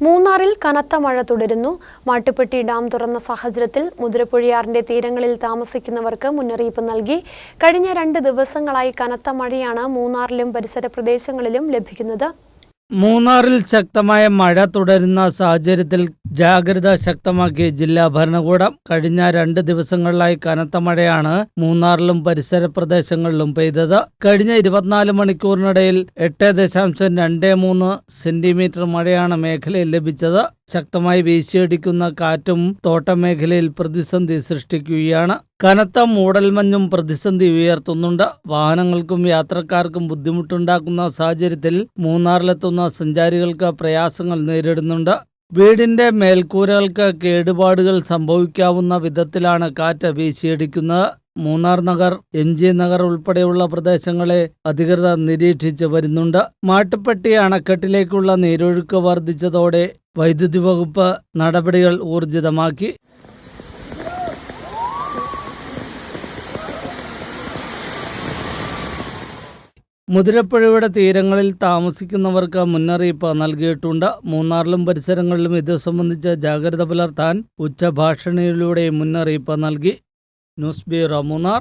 മൂന്നാറിൽ കനത്ത മഴ തുടരുന്നു. മാട്ടുപ്പെട്ടി ഡാം തുറന്ന സാഹചര്യത്തിൽ മുതിരപ്പുഴയാറിന്റെ തീരങ്ങളിൽ താമസിക്കുന്നവർക്ക് മുന്നറിയിപ്പ് നൽകി. കഴിഞ്ഞ രണ്ട് ദിവസങ്ങളായി കനത്ത മഴയാണ് മൂന്നാറിലും പരിസര പ്രദേശങ്ങളിലും ലഭിക്കുന്നത്. മൂന്നാറിൽ ശക്തമായ മഴ തുടരുന്ന സാഹചര്യത്തിൽ ജാഗ്രത ശക്തമാക്കി ജില്ലാ ഭരണകൂടം കഴിഞ്ഞ രണ്ട് ദിവസങ്ങളിലായി കനത്ത മഴയാണ് മൂന്നാറിലും പരിസര പ്രദേശങ്ങളിലും പെയ്തത്. കഴിഞ്ഞ ഇരുപത്തിനാല് മണിക്കൂറിനിടയിൽ എട്ട് ദശാംശം രണ്ട് മൂന്ന് സെന്റിമീറ്റർ മഴയാണ് മേഖലയിൽ ലഭിച്ചത്. ശക്തമായി വീശിയടിക്കുന്ന കാറ്റും തോട്ടമേഖലയിൽ പ്രതിസന്ധി സൃഷ്ടിക്കുകയാണ്. കനത്ത മൂടൽമഞ്ഞും പ്രതിസന്ധി ഉയർത്തുന്നുണ്ട്. വാഹനങ്ങൾക്കും യാത്രക്കാർക്കും ബുദ്ധിമുട്ടുണ്ടാക്കുന്ന സാഹചര്യത്തിൽ മൂന്നാറിലെത്തുന്ന സഞ്ചാരികൾക്ക് പ്രയാസങ്ങൾ നേരിടുന്നുണ്ട്. വീടിന്റെ മേൽക്കൂരകൾക്ക് കേടുപാടുകൾ സംഭവിക്കാവുന്ന വിധത്തിലാണ് കാറ്റ് വീശിയടിക്കുന്നത്. മൂന്നാർ നഗർ എം ജി നഗർ ഉൾപ്പെടെയുള്ള പ്രദേശങ്ങളെ അധികൃതർ നിരീക്ഷിച്ച് വരുന്നുണ്ട്. മാട്ടുപ്പെട്ടി അണക്കെട്ടിലേക്കുള്ള നീരൊഴുക്ക് വർദ്ധിച്ചതോടെ വൈദ്യുതി വകുപ്പ് നടപടികൾ ഊർജിതമാക്കി. മുതിരപ്പുഴയുടെ തീരങ്ങളിൽ താമസിക്കുന്നവർക്ക് മുന്നറിയിപ്പ് നൽകിയിട്ടുണ്ട്. മൂന്നാറിലും പരിസരങ്ങളിലും ഇത് സംബന്ധിച്ച് ജാഗ്രത പുലർത്താൻ ഉച്ചഭാഷണിയിലൂടെ മുന്നറിയിപ്പ് നൽകി. News bureau Munnar.